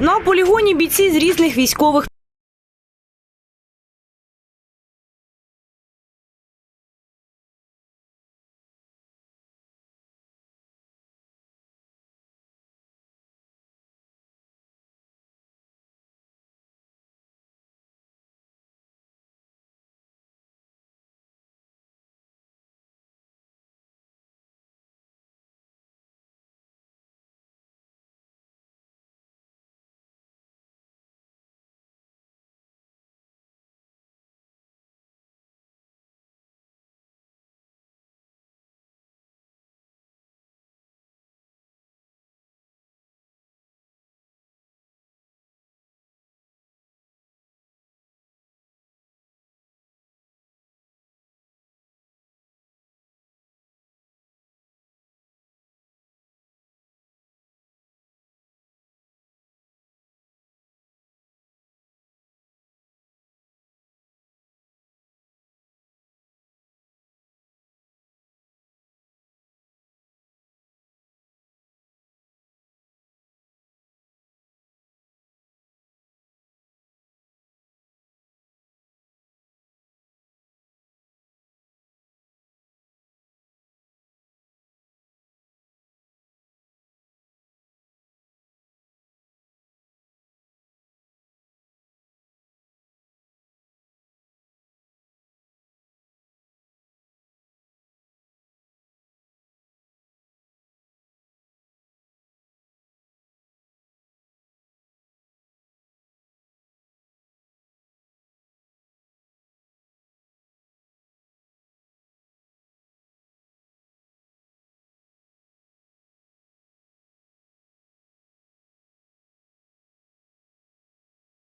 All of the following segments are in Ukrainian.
На полігоні бійці з різних військових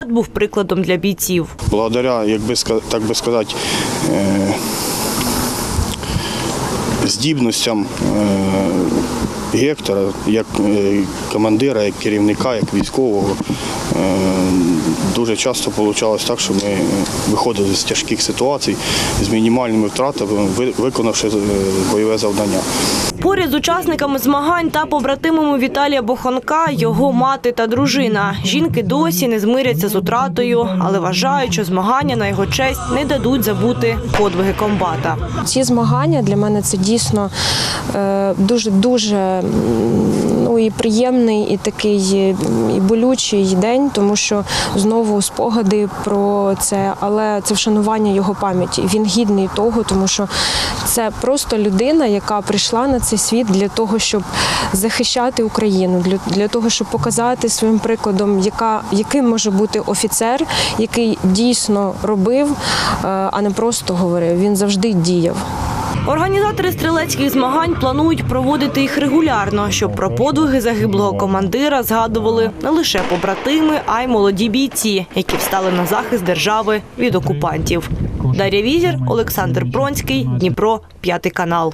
був прикладом для бійців. благодаря, як би так би сказати, е, здібностям е, Гектора, як е, командира, як керівника, як військового, е, дуже часто вийшло так, що ми е, виходили з тяжких ситуацій з мінімальними втратами, ви- виконавши бойове завдання. Поряд з учасниками змагань та побратимами Віталія Бохонка його мати та дружина. Жінки досі не змиряться з утратою, але вважають, що змагання на його честь не дадуть забути подвиги комбата. Ці змагання для мене це дійсно дуже дуже ну і приємний, і такий і болючий день, тому що знову спогади про це, але це вшанування його пам'яті. Він гідний того, тому що це просто людина, яка прийшла на цей світ для того, щоб захищати Україну, для, для того, щоб показати своїм прикладом, яка яким може бути офіцер, який дійсно робив, е, а не просто говорив. Він завжди діяв. Організатори стрілецьких змагань планують проводити їх регулярно, щоб про подвиги загиблого командира згадували не лише побратими, а й молоді бійці, які встали на захист держави від окупантів. Дар'я Візір, Олександр Пронський, Дніпро, п'ятий канал.